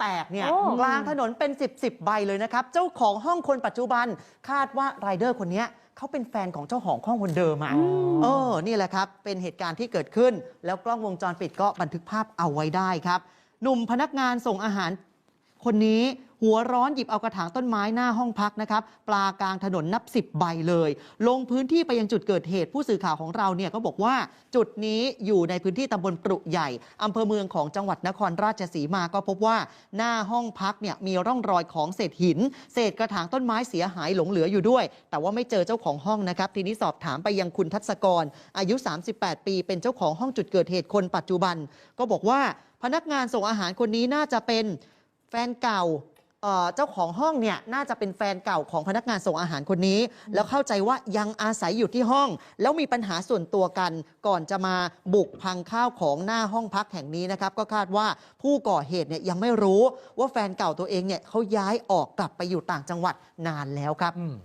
แตกเนี่ยโอ้ กลางถนนเป็น 10บสใบเลยนะครับ เจ้าของห้องคนปัจจุบันคาดว่ารายเดอร์คนเนี้ยเขาเป็นแฟนของเจ้าของห้องคนเดิมอะอืม เออนี่แหละครับ เป็นเหตุการณ์ที่เกิดขึ้น แล้วกล้องวงจรปิดก็บันทึกภาพเอาไว้ได้ครับ หนุ่มพนักงานส่งอาหารคนนี้ หัวร้อนหยิบเอากระถางต้นไม้หน้าห้องพักนะครับปลากลางถนนนับสิบใบเลย ลงพื้นที่ไปยังจุดเกิดเหตุผู้สื่อข่าวของเราเนี่ยก็บอกว่าจุดนี้อยู่ในพื้นที่ตำบลปรุใหญ่อำเภอเมืองของจังหวัดนครราชสีมาก็พบว่าหน้าห้องพักเนี่ยมีร่องรอยของเศษหิน เศษกระถางต้นไม้เสียหายหลงเหลืออยู่ด้วย แต่ว่าไม่เจอเจ้าของห้องนะครับ ทีนี้สอบถามไปยังคุณทัศกร อายุ 38 ปี เป็นเจ้าของห้องจุดเกิดเหตุคนปัจจุบัน ก็บอกว่าพนักงานส่งอาหารคนนี้น่าจะเป็นแฟนเก่า เอ่อเจ้าของห้องเนี่ยน่าจะเป็นแฟนเก่าของพนักงานส่งอาหารคนนี้ แล้วเข้าใจว่ายังอาศัยอยู่ที่ห้อง แล้วมีปัญหาส่วนตัวกัน ก่อนจะมาบุกพังข้าวของหน้าห้องพักแห่งนี้นะครับ ก็คาดว่าผู้ก่อเหตุเนี่ยยังไม่รู้ว่าแฟนเก่าตัวเองเนี่ยเขาย้ายออกกลับไปอยู่ต่างจังหวัดนานแล้วครับอืม